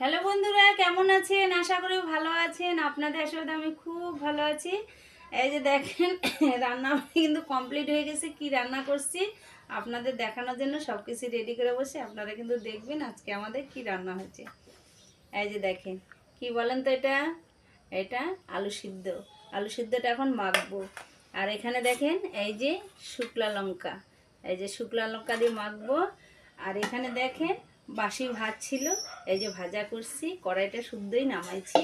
Hello বন্ধুরা, কেমন আছেন? আশা করি ভালো আছেন। আপনাদের আসলে আমি খুব ভালো আছি। এই যে দেখেন, রান্না কিন্তু কমপ্লিট হয়ে গেছে। কি রান্না করছি? আপনাদের দেখানোর জন্য সব কিছু রেডি করে বসে আপনারা কিন্তু দেখবেন আজকে আমাদের কি রান্না হয়েছে। এই যে দেখেন, কি বলেন তো এটা? এটা আলু সিদ্ধ। আলু সিদ্ধটা এখন মাখবো। আর এখানে দেখেন, এই যে শুকলা লঙ্কা। এই যে শুকলা লঙ্কা দিয়ে মাখবো। আর এখানে দেখেন বাসি ভাত ছিল, এই যে ভাজা করছি, কড়াইটা শুদ্ধই নামাইছি,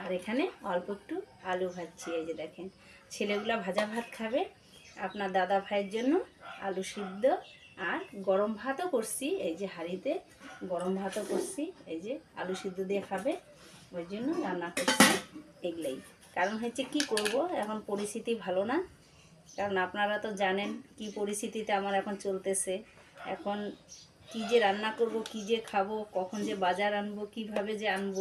আর এখানে অল্প একটু আলু ভাজছি, এই যে দেখেন। ছেলেগুলো ভাজা ভাত খাবে, আপনার দাদা ভাইয়ের জন্য আলু সিদ্ধ, আর গরম ভাতও করছি, এই যে হাঁড়িতে গরম ভাতও করছি, এই যে আলু সিদ্ধ দিয়ে খাবে, ওই জন্য রান্না করছি এগুলাই। কারণ হচ্ছে কি করব, এখন পরিস্থিতি ভালো না, কারণ আপনারা তো জানেন কি পরিস্থিতিতে আমার এখন চলতেছে। এখন কি যে রান্না করব, কি যে খাব, কখন যে বাজার আনব, কীভাবে যে আনব।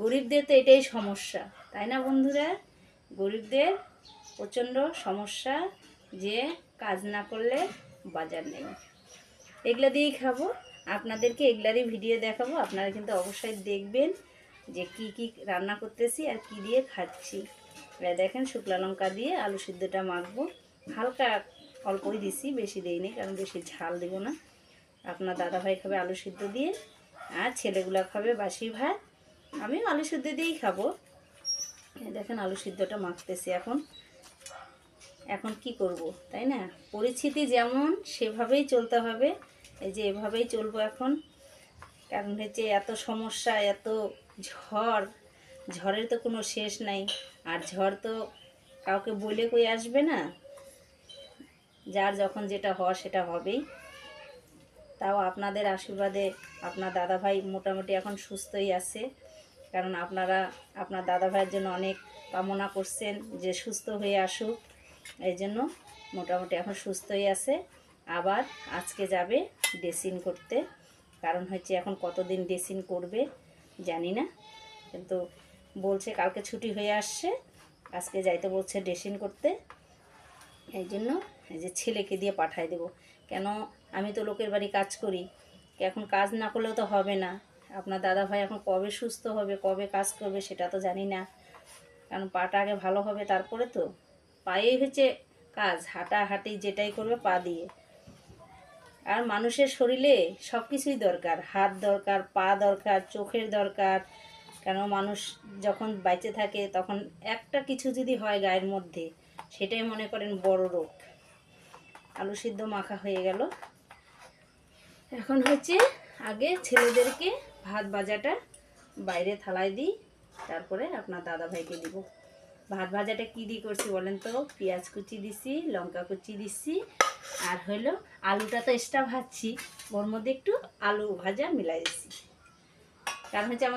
গরিবদের তো এটাই সমস্যা, তাই না বন্ধুরা? গরিবদের প্রচণ্ড সমস্যা যে কাজ না করলে বাজার নেই। এগুলা দিয়েই খাব। আপনাদেরকে এগুলারই ভিডিও দেখাবো। আপনারা কিন্তু অবশ্যই দেখবেন যে কি কি রান্না করতেছি আর কি দিয়ে খাচ্ছি। দেখেন শুকলা লঙ্কা দিয়ে আলু সিদ্ধটা মাখবো। হালকা অল্পই দিছি, বেশি দিইনি, কারণ বেশি ঝাল দেবো না। আপনার দাদাভাই খাবে আলু সিদ্ধ দিয়ে, আর ছেলেগুলো খাবে বাসি ভাত। আমিও আলু সিদ্ধ দিয়েই খাব। দেখেন আলু সিদ্ধটা মাখতেছি এখন। এখন কি করব, তাই না? পরিস্থিতি যেমন, সেভাবেই চলতে হবে। এই যে এভাবেই চলবো এখন। কারণ হচ্ছে এত সমস্যা, এত ঝড়। ঝড়ের তো কোনো শেষ নাই। আর ঝড় তো কাউকে বলে কই আসবে না? যার যখন যেটা হওয়ার সেটা হবেই। তাও আপনাদের আশীর্বাদে আপনার দাদা ভাই মোটামুটি এখন সুস্থই আছে। কারণ আপনারা, আপনার দাদা ভাইয়ের জন্য অনেক কামনা করছেন যে সুস্থ হয়ে আসুক। এই জন্য মোটামুটি এখন সুস্থই আছে। আবার আজকে যাবে ড্রেসিং করতে। কারণ হচ্ছে এখন কতদিন ড্রেসিং করবে জানি না। কিন্তু বলছে কালকে ছুটি হয়ে আসছে, আজকে যাইতে বলছে ড্রেসিং করতে। এই জন্য এই যে ছেলেকে দিয়ে পাঠাই দেব। কেন আমি তো লোকের বাড়ি কাজ করি? এখন কাজ না করলেও তো হবে না। আপনার দাদা ভাই এখন কবে সুস্থ হবে, কবে কাজ করবে সেটা তো জানি না। কারণ পাটা আগে ভালো হবে, তারপরে তো পায়েই হচ্ছে কাজ, হাঁটাহাঁটি যেটাই করবে পা দিয়ে। আর মানুষের শরীরে সব কিছুই দরকার, হাত দরকার, পা দরকার, চোখের দরকার। কেন মানুষ যখন বাইচে থাকে তখন একটা কিছু যদি হয় গায়ের মধ্যে, সেটাই মনে করেন বড় রোগ। আলু সিদ্ধ মাখা হয়ে গেল। এখন হচ্ছে আগে ছেলেদেরকে ভাত ভাজাটা বাইরে থালায় দিই, তারপরে আপনার দাদা ভাইকে দিব। ভাত ভাজাটা কী দিয়ে করছি বলেন তো? পেঁয়াজ কুচি দিছি, লঙ্কা কুচি দিছি, আর হলো আলুটা তো এক্সট্রা ভাজছি, ওর মধ্যে একটু আলু ভাজা মিলাই দিছি। কারণ হচ্ছে আমার